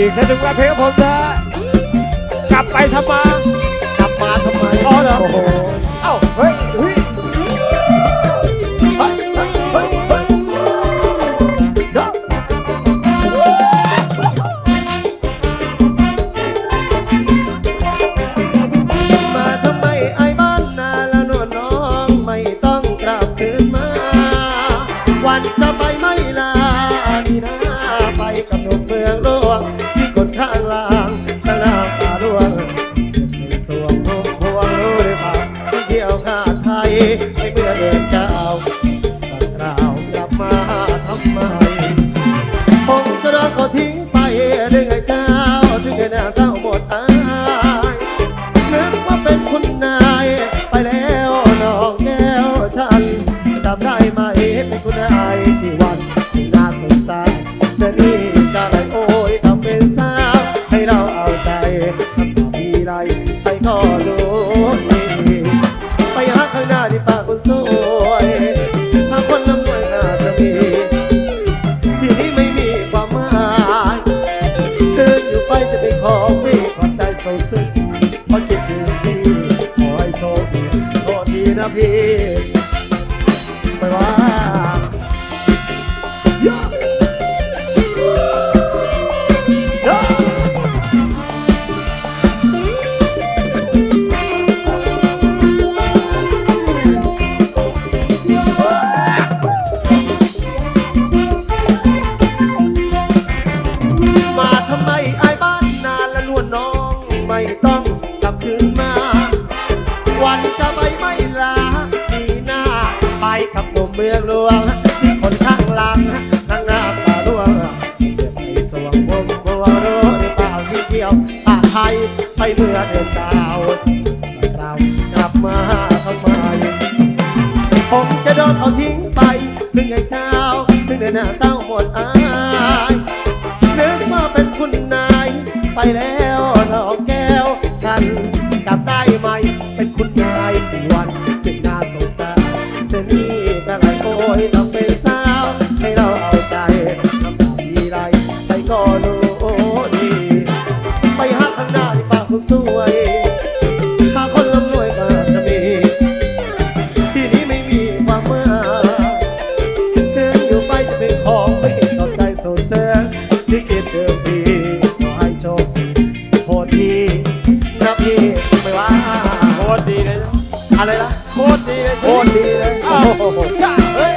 อีกสักหนึ่งวันเพลงของผมนะกลับไปทำมา กลับมาทำไมอ๋อเหรอ โอ้โห ไม่เมื่อเดินเจ้าสักคราวกลับมาทำไมคงจะรักก็ทิ้งไปเรื่องไอ้เจ้าถึงได้น่าเศร้าหมดอายนึกว่าเป็นคุณนายไปแล้วน้องแก้วฉันจำได้ไหมเป็นคุณนายที่วันที่น่าสงสารเสนีจะไรโอ้ยทำเป็นสาวให้เราเอาใจทำต่อมีไรใครก็รู้ นะพี่ไปว่า จะไปไม่ลาปีหน้าไปกับหนุ่มเมืองหลวงคนข้างหลังข้างหน้าตาล่วงจะไปสวงวงบัวรู้หรือเปล่าที่เที่ยวตาไทยไปเมื่อเดือนดาวสักเรากลับมาทำไมผมจะโดนเขาทิ้งไปถึงไอ้เจ้าถึงเดินหน้าเศร้าหมดอายนึกว่าเป็นคุณนายไปแล้ ทำทีไรไปก็รู้ดี ไปหาข้างหน้าปากคนสวยหาคนร่ำรวยก็จะมี ที่นี้ไม่มีความเมื่อถึงอยู่ไปจะเป็นของไม่เข้าใจสนเสริมที่คิดเดิมดีขอให้โชคดีโทษทีนะพี่ไม่ว่าโคตรดีเลยอะไรล่ะโคตรดีเลยโคตรดีเลยใช่เฮ้ย